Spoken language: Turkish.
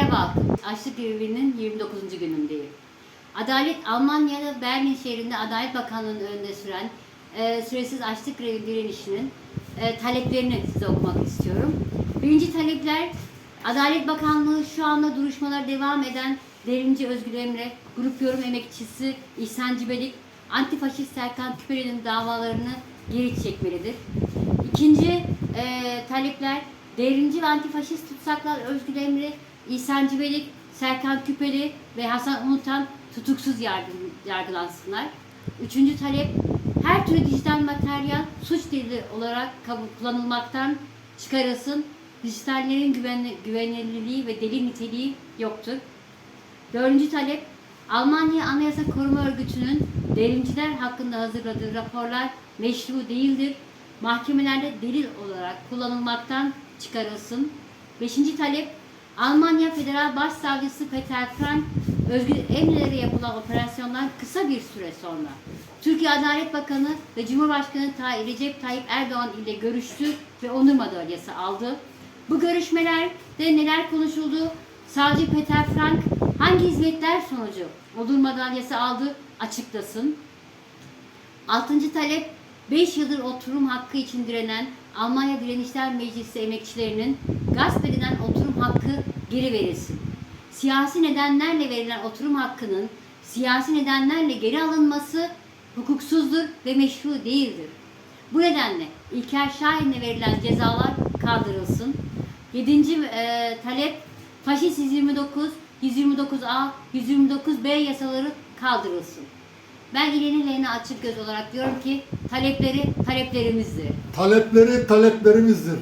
Merhaba, Açlık Grevinin 29. günündeyim. Adalet, Almanya'da Berlin şehrinde Adalet Bakanlığı'nın önünde süren e, süresiz açlık grevi direnişinin e, taleplerini size okumak istiyorum. Birinci talepler, Adalet Bakanlığı şu anda duruşmalar devam eden Derinci Özgür Emre, Grup Yorum Emekçisi İhsan Cibelik, Antifaşist Serkan Küpeli'nin davalarını geri çekmelidir. İkinci e, talepler devrimci ve antifaşist tutsaklar Özgür Emre, İhsan Cibelik, Serkan Küpeli ve Hasan Unutan tutuksuz yargı, yargılansınlar. Üçüncü talep her türlü dijital materyal suç delili olarak kullanılmaktan çıkarılsın. Dijitallerin güvenilirliği ve delil niteliği yoktur. Dördüncü talep, Almanya Anayasa Koruma Örgütü'nün devrimciler hakkında hazırladığı raporlar meşru değildir. Mahkemelerde delil olarak kullanılmaktan çıkarılsın. Beşinci talep, Almanya Federal Başsavcısı Peter Frank, Özgür Emre'lere yapılan operasyondan kısa bir süre sonra Türkiye Adalet Bakanı ve Cumhurbaşkanı Tay- Recep Tayyip Erdoğan ile görüştü ve onur madalyası aldı. Bu görüşmelerde neler konuşuldu? Savcı Peter Frank hangi hizmetler sonucu onur madalyası aldı açıklasın. Altıncı talep 5 yıldır oturum hakkı için direnen Almanya Direnişler Meclisi emekçilerinin gasp edilen hakkı geri verilsin. Siyasi nedenlerle verilen oturum hakkının siyasi nedenlerle geri alınması hukuksuzdur ve meşru değildir. Bu nedenle İlker Şahin'e verilen cezalar kaldırılsın. Yedinci e, talep faşist 129, 129A, 129B yasaları kaldırılsın. Ben İleni Lehine açık göz olarak diyorum ki talepleri taleplerimizdir. Talepleri taleplerimizdir.